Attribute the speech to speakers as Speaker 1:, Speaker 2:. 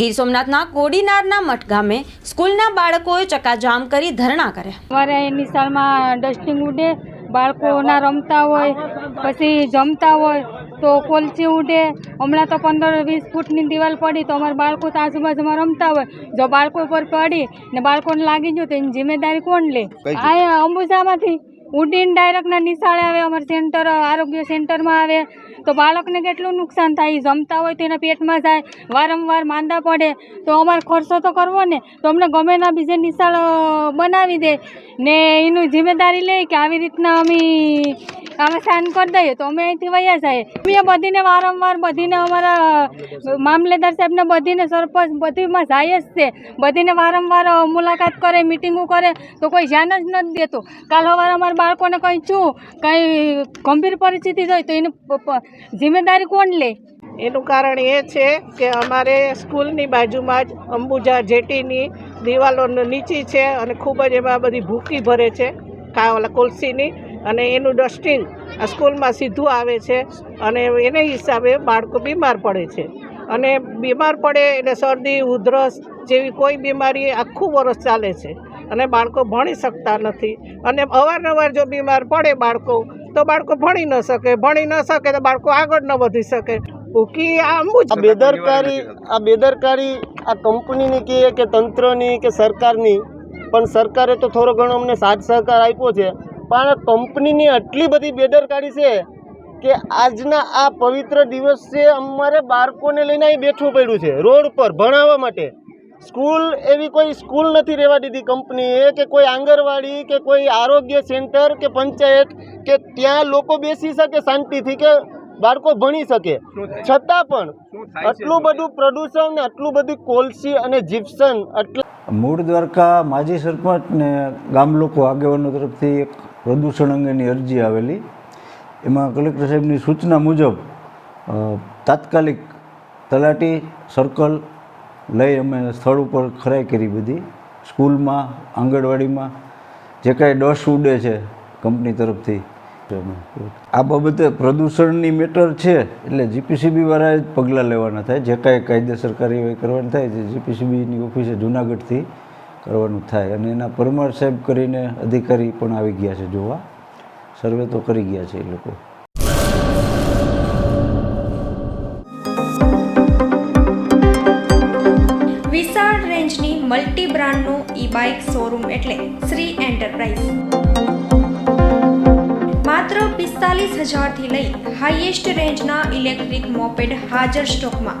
Speaker 1: ગીર સોમનાથના કોડીનારના મઠ ગામે સ્કૂલના બાળકોએ ચકાજામ કરી ધરણા કર્યા.
Speaker 2: અમારે અહીં નિશાળમાં ડસ્ટિંગ ઉડે બાળકોના રમતા હોય પછી જમતા હોય તો કોલચી ઉડે. હમણાં તો પંદર વીસ ફૂટની દિવાલ પડી તો અમારા બાળકો તો આજુબાજુમાં રમતા હોય. જો બાળકો પર પડી ને બાળકોને લાગી ગયું તો એની જિમ્મેદારી કોણ લે? આ અંબુજામાંથી ઉડીને ડાયરેક્ટના નિશાળે આવે અમારા સેન્ટર આરોગ્ય સેન્ટરમાં આવે. તો બાળકને કેટલું નુકસાન થાય જમતા હોય તો એના પેટમાં જાય, વારંવાર માંદા પડે. તો અમારે ખર્ચો તો કરવો ને, તો અમને ગમે ના બીજે નિશાળ બનાવી દે. ને એનું જિમ્મેદારી લે કે આવી રીતના અમે અમે સાઈન કરી દઈએ તો અમે અહીંથી વયા જાય અમે બધીને વારંવાર બધીને અમારા મામલેદાર સાહેબને બધીને સરપંચ બધીમાં જાય જ છે. બધીને વારંવાર મુલાકાત કરે, મિટિંગો કરે, તો કોઈ ધ્યાન જ નથી દેતું. કાલ સવારે અમારા બાળકોને કંઈ છું કંઈ ગંભીર પરિસ્થિતિ હોય તો એની જિમ્મેદારી કોણ લે?
Speaker 3: એનું કારણ એ છે કે અમારે સ્કૂલની બાજુમાં જ અંબુજા જેટીની દિવાલો નીચી છે અને ખૂબ જ એમાં બધી ભૂકી ભરે છે. કા ઓલા કોલસીની. અને એનું ડસ્ટિંગ સ્કૂલમાં સીધું આવે છે અને એને હિસાબે બાળકો બીમાર પડે છે. અને બીમાર પડે એટલે શરદી, ઉધરસ જેવી કોઈ બીમારી આખું વરસ ચાલે છે અને બાળકો ભણી શકતા નથી. અને અવારનવાર જો બીમાર પડે બાળકો, તો બાળકો ભણી ન શકે. ભણી ન શકે તો બાળકો આગળ ન વધી શકે. ઉકી આમ
Speaker 4: આ બેદરકારી આ બેદરકારી આ કંપનીની કહે કે તંત્રની કે સરકારની, પણ સરકારે તો થોડો ઘણો અમને સાથ સહકાર આપ્યો છે. પણ કંપનીની આટલી બધી બેદરકારી છે કે આજના આ પવિત્ર દિવસે અમારે બાળકોને લઈને અહીં બેઠવું પડ્યું છે રોડ પર ભણાવવા માટે. સ્કૂલ એવી કોઈ સ્કૂલ નથી રહેવા દીધી કંપનીએ કે કોઈ આંગણવાડી કે કોઈ આરોગ્ય સેન્ટર કે પંચાયત કે ત્યાં લોકો બેસી શકે શાંતિથી કે બાળકો ભણી શકે. છતાં પણ આટલું બધું પ્રદૂષણ ને આટલું બધું કોલસી અને જીપ્સન આટલું
Speaker 5: મૂળ દ્વારકા માજી સરપંચ ને ગામ લોકો આગેવાનો તરફથી એક પ્રદૂષણ અંગેની અરજી આવેલી. એમાં કલેક્ટર સાહેબની સૂચના મુજબ તાત્કાલિક તલાટી સર્કલ લઈ અમે સ્થળ ઉપર ખરાઈ કરી બધી. સ્કૂલમાં, આંગણવાડીમાં, જે કાંઈ ડસ ઉડે છે કંપની તરફથી. આ બાબતે પ્રદૂષણની મેટર છે એટલે જીપીસીબી વાળાએ જ પગલાં લેવાના થાય. જે કાંઈ કાયદેસર કાર્યવાહી કરવાની થાય છે જીપીસીબીની ઓફિસે જુનાગઢથી કરવાનું થાય. અને એના પરમાર સાહેબ કરીને અધિકારી પણ આવી ગયા છે જોવા. સર્વે તો કરી ગયા છે એ લોકો.
Speaker 6: વિશાળ રેન્જની મલ્ટી બ્રાન્ડનો ઈ બાઇક શોરૂમ એટલે શ્રી એન્ટરપ્રાઇઝ. માત્ર પિસ્તાલીસ હજારથી લઈ હાઈએસ્ટ રેન્જના ઇલેક્ટ્રિક મોપેડ હાજર સ્ટોકમાં.